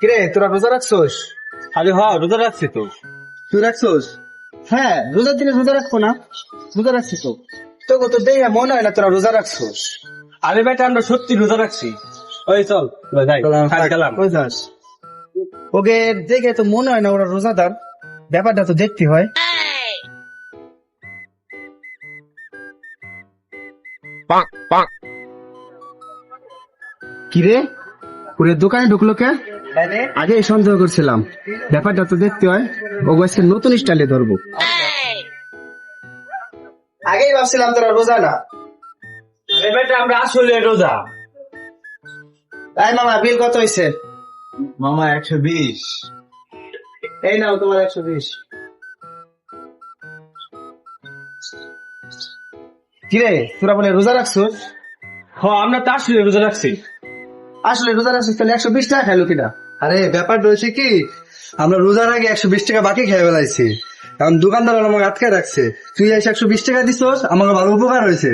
কিরে তোরা রোজা রাখছোস? আরে হ রোজা রাখছি তো। তুই রাখছোস? হ্যাঁ রোজার দিনে রোজা রাখব না। রোজা রাখছি তো। তোকে তো দেখে মনে হয় না তোরা রোজা রাখছোস। আরে বেটা আমরা সত্যি রোজা রাখছি। ওই চল যাই খাই গেলাম কই যাস? ওকে দেখে তো মনে হয় না ওরা রোজাদার। ব্যাপারটা তো দেখতে হয়। কিরে? ওরে দোকানে ঢুকলো কে? আগে সন্দেহ করছিলাম। ব্যাপারটা তো দেখতে হয়। ও আজকে নতুন স্টাইলে ধরবো। আগেই ভাবছিলাম তোরা রোজা না। আরে বেটা আমরা আসলে রোজা। তাই মামা বিল কত হয়েছে মামা একশো বিশ। এই নাও তোমার একশো বিশ। কিরে তোরা বলে রোজা রাখছো হ আমরা তো আসলে রোজা রাখছি। আসলে রোজা রাখছিস তাহলে একশো বিশ টাকা খাইলো কিনা? আরে ব্যাপার রয়েছে কি আমরা রোজার আগে একশো বিশ টাকা বাকি খেয়ে বেলাইছি কারণ দোকানদার আমাকে আটকে রাখছে। তুই এসে একশো বিশ টাকা দিস আমাকে ভালো উপকার হয়েছে।